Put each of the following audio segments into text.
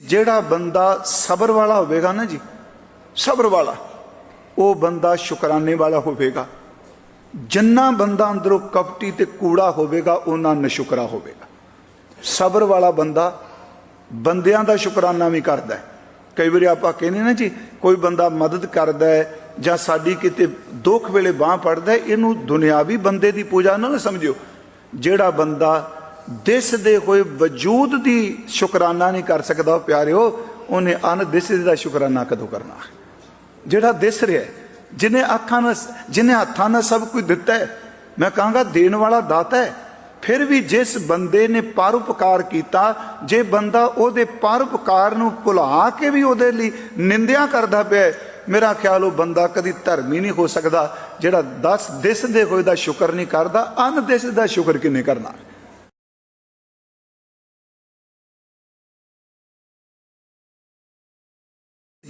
ਜਿਹੜਾ ਬੰਦਾ ਸਬਰ ਵਾਲਾ ਹੋਵੇਗਾ ਨਾ ਜੀ, ਸਬਰ ਵਾਲਾ, ਉਹ ਬੰਦਾ ਸ਼ੁਕਰਾਨੇ ਵਾਲਾ ਹੋਵੇਗਾ। ਜਿੰਨਾ ਬੰਦਾ ਅੰਦਰੋਂ ਕਪਟੀ ਤੇ ਕੂੜਾ ਹੋਵੇਗਾ ਉਹਨਾਂ ਨਸ਼ੁਕਰਾ ਹੋਵੇਗਾ। ਸਬਰ ਵਾਲਾ ਬੰਦਾ ਬੰਦਿਆਂ ਦਾ ਸ਼ੁਕਰਾਨਾ ਵੀ ਕਰਦਾ ਹੈ। ਕਈ ਵਾਰੀ ਆਪਾਂ ਕਹਿੰਦੇ ਨਾ ਜੀ, ਕੋਈ ਬੰਦਾ ਮਦਦ ਕਰਦਾ ਹੈ ਜਾਂ ਸਾਡੀ ਕਿਤੇ ਦੁੱਖ ਵੇਲੇ ਬਾਹ ਪੜਦਾ ਇਹਨੂੰ ਦੁਨਿਆਵੀ ਬੰਦੇ ਦੀ ਪੂਜਾ ਨਾ ਸਮਝਿਓ। ਜਿਹੜਾ ਬੰਦਾ ਦਿਸਦੇ ਹੋਏ ਵਜੂਦ ਦੀ ਸ਼ੁਕਰਾਨਾ ਨਹੀਂ ਕਰ ਸਕਦਾ ਉਹ ਪਿਆਰਿਓ ਉਹਨੇ ਅਨ ਦਿਸ ਦਾ ਸ਼ੁਕਰਾਨਾ ਕਦੋਂ ਕਰਨਾ? ਜਿਹੜਾ ਦਿਸ ਰਿਹਾ ਹੈ, ਜਿਹਨੇ ਅੱਖਾਂ ਨਾਲ ਜਿਹਨੇ ਹੱਥਾਂ ਨਾਲ ਸਭ ਕੁਝ ਦਿੱਤਾ ਹੈ ਮੈਂ ਕਹਾਂਗਾ ਦੇਣ ਵਾਲਾ ਦਾਤਾ ਹੈ। ਫਿਰ ਵੀ ਜਿਸ ਬੰਦੇ ਨੇ ਪਰਉਪਕਾਰ ਕੀਤਾ ਜੇ ਬੰਦਾ ਉਹਦੇ ਪਰਉਪਕਾਰ ਨੂੰ ਭੁਲਾ ਕੇ ਵੀ ਉਹਦੇ ਲਈ ਨਿੰਦਿਆ ਕਰਦਾ ਪਿਆ ਮੇਰਾ ਖਿਆਲ ਉਹ ਬੰਦਾ ਕਦੀ ਧਰਮੀ ਨਹੀਂ ਹੋ ਸਕਦਾ ਜਿਹੜਾ 10 ਦਿਸਦੇ ਹੋਏ ਦਾ ਸ਼ੁਕਰ ਨਹੀਂ ਕਰਦਾ ਅਨ ਦਿਸ ਦਾ ਸ਼ੁਕਰ ਕਿੰਨੇ ਕਰਨਾ?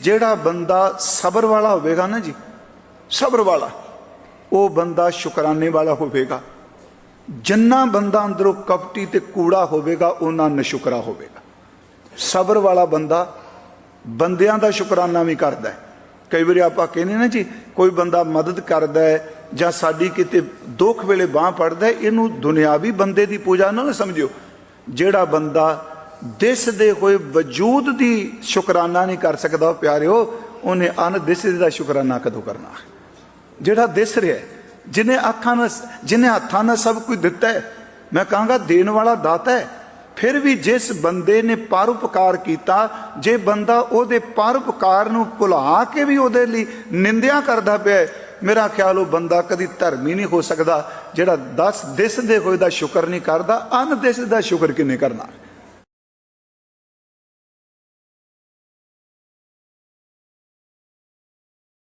ਜਿਹੜਾ ਬੰਦਾ ਸਬਰ ਵਾਲਾ ਹੋਵੇਗਾ ਨਾ ਜੀ, ਸਬਰ ਵਾਲਾ, ਉਹ ਬੰਦਾ ਸ਼ੁਕਰਾਨੇ ਵਾਲਾ ਹੋਵੇਗਾ। ਜਿੰਨਾ ਬੰਦਾ ਅੰਦਰੋਂ ਕਪਟੀ ਤੇ ਕੂੜਾ ਹੋਵੇਗਾ ਉਹਨਾਂ ਨਸ਼ੁਕਰਾ ਹੋਵੇਗਾ। ਸਬਰ ਵਾਲਾ ਬੰਦਾ ਬੰਦਿਆਂ ਦਾ ਸ਼ੁਕਰਾਨਾ ਵੀ ਕਰਦਾ ਹੈ। ਕਈ ਵਾਰੀ ਆਪਾਂ ਕਹਿੰਦੇ ਨਾ ਜੀ, ਕੋਈ ਬੰਦਾ ਮਦਦ ਕਰਦਾ ਹੈ ਜਾਂ ਸਾਡੀ ਕਿਤੇ ਦੁੱਖ ਵੇਲੇ ਬਾਹ ਪੜਦਾ ਇਹਨੂੰ ਦੁਨਿਆਵੀ ਬੰਦੇ ਦੀ ਪੂਜਾ ਨਾ ਸਮਝਿਓ। ਜਿਹੜਾ ਬੰਦਾ ਦਿਸਦੇ ਹੋਏ ਵਜੂਦ ਦੀ ਸ਼ੁਕਰਾਨਾ ਨਹੀਂ ਕਰ ਸਕਦਾ ਉਹ ਪਿਆਰਿਓ ਉਹਨੇ ਅਨ ਦਿਸ ਦਾ ਸ਼ੁਕਰਾਨਾ ਕਦੋਂ ਕਰਨਾ? ਜਿਹੜਾ ਦਿਸ ਰਿਹਾ ਹੈ, ਜਿਹਨੇ ਅੱਖਾਂ ਨਾਲ ਜਿਹਨੇ ਹੱਥਾਂ ਨਾਲ ਸਭ ਕੁਝ ਦਿੱਤਾ ਹੈ ਮੈਂ ਕਹਾਂਗਾ ਦੇਣ ਵਾਲਾ ਦਾਤਾ ਹੈ। ਫਿਰ ਵੀ ਜਿਸ ਬੰਦੇ ਨੇ ਪਰਉਪਕਾਰ ਕੀਤਾ ਜੇ ਬੰਦਾ ਉਹਦੇ ਪਰਉਪਕਾਰ ਨੂੰ ਭੁਲਾ ਕੇ ਵੀ ਉਹਦੇ ਲਈ ਨਿੰਦਿਆ ਕਰਦਾ ਪਿਆ ਮੇਰਾ ਖਿਆਲ ਉਹ ਬੰਦਾ ਕਦੀ ਧਰਮੀ ਨਹੀਂ ਹੋ ਸਕਦਾ ਜਿਹੜਾ 10 ਦਿਸਦੇ ਹੋਏ ਦਾ ਸ਼ੁਕਰ ਨਹੀਂ ਕਰਦਾ ਅਨ ਦਿਸ ਦਾ ਸ਼ੁਕਰ ਕਿੰਨੇ ਕਰਨਾ?